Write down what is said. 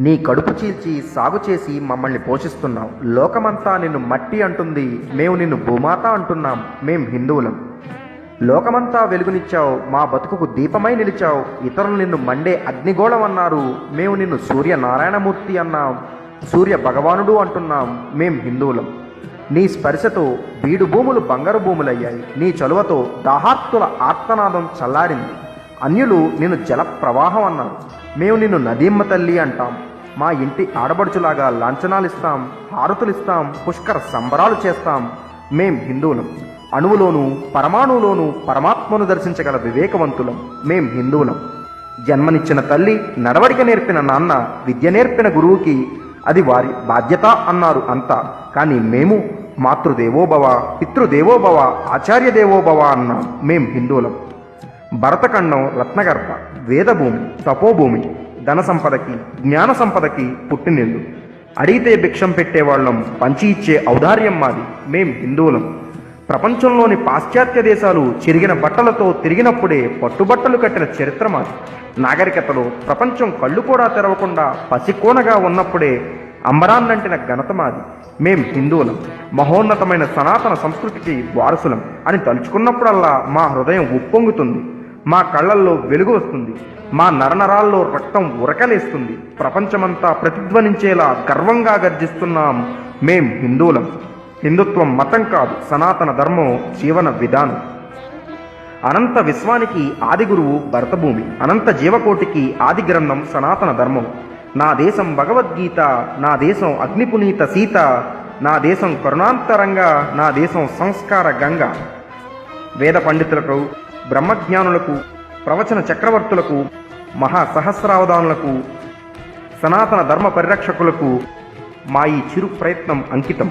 నీ కడుపు చీల్చి సాగు చేసి మమ్మల్ని పోషిస్తున్నావు. లోకమంతా నిన్ను మట్టి అంటుంది. మేము నిన్ను భూమాత అంటున్నాం. మేం హిందువులం. లోకమంతా వెలుగునిచ్చావు. మా బతుకుకు దీపమై నిలిచావు. ఇతరులు నిన్ను మండే అగ్నిగోళం అన్నారు. మేము నిన్ను సూర్య నారాయణమూర్తి అన్నాం. సూర్య భగవానుడు అంటున్నాం. మేం హిందువులం. నీ స్పర్శతో బీడు భూములు బంగారు భూములయ్యాయి. నీ చలువతో దాహార్తుల ఆర్తనాదం చల్లారింది. అన్యులు నిన్ను జల ప్రవాహం అన్నారు. మేము నిన్ను నదీమ్మ తల్లి అంటాం. మా ఇంటి ఆడబడుచులాగా లాంఛనాలిస్తాం హారతులిస్తాం పుష్కర సంబరాలు చేస్తాం. మేం హిందువులం. అణువులోను పరమాణువులోను పరమాత్మను దర్శించగల వివేకవంతులం. మేం హిందువులం. జన్మనిచ్చిన తల్లి నడవడిక నేర్పిన నాన్న విద్య నేర్పిన గురువుకి అది వారి బాధ్యత అన్నారు అంతా. కానీ మేము మాతృదేవోభవ పితృదేవోభవ ఆచార్య దేవోభవ అన్నాం. మేం హిందువులం. భరతఖండం రత్నగర్భ వేదభూమి తపోభూమి ధన సంపదకి జ్ఞాన సంపదకి పుట్టినిల్లు. అడిగితే భిక్షం పెట్టేవాళ్ళం పంచి ఇచ్చే ఔదార్యం మాది మేం హిందువులం. ప్రపంచంలోని పాశ్చాత్య దేశాలు చిరిగిన బట్టలతో తిరిగినప్పుడే పట్టుబట్టలు కట్టిన చరిత్ర మాది. నాగరికతలో ప్రపంచం కళ్ళు కూడా తెరవకుండా పసికోనగా ఉన్నప్పుడే అంబరాన్నంటిన ఘనత మాది. మేం హిందువులం. మహోన్నతమైన సనాతన సంస్కృతికి వారసులం అని తలుచుకున్నప్పుడల్లా మా హృదయం ఉప్పొంగుతుంది. మా కళ్ళల్లో వెలుగు వస్తుంది. మా నరనరాల్లో రక్తం ఉరకలేస్తుంది. ప్రపంచమంతా ప్రతిధ్వనించేలా గర్వంగా గర్జిస్తున్నాం మేం హిందువులం. హిందుత్వం మతం కాదు సనాతన ధర్మం జీవన విధానం. అనంత విశ్వానికి ఆది గురువు భరతభూమి అనంత జీవకోటికి ఆది గ్రంథం సనాతన ధర్మం. నా దేశం భగవద్గీత నా దేశం అగ్నిపునీత సీత నా దేశం కరుణాంతరంగా నా దేశం సంస్కార గంగ. వేద పండితులకు బ్రహ్మజ్ఞానులకు ప్రవచన చక్రవర్తులకు మహా సహస్రావధానులకు సనాతన ధర్మ పరిరక్షకులకు మా ఈ చిరు ప్రయత్నం అంకితం.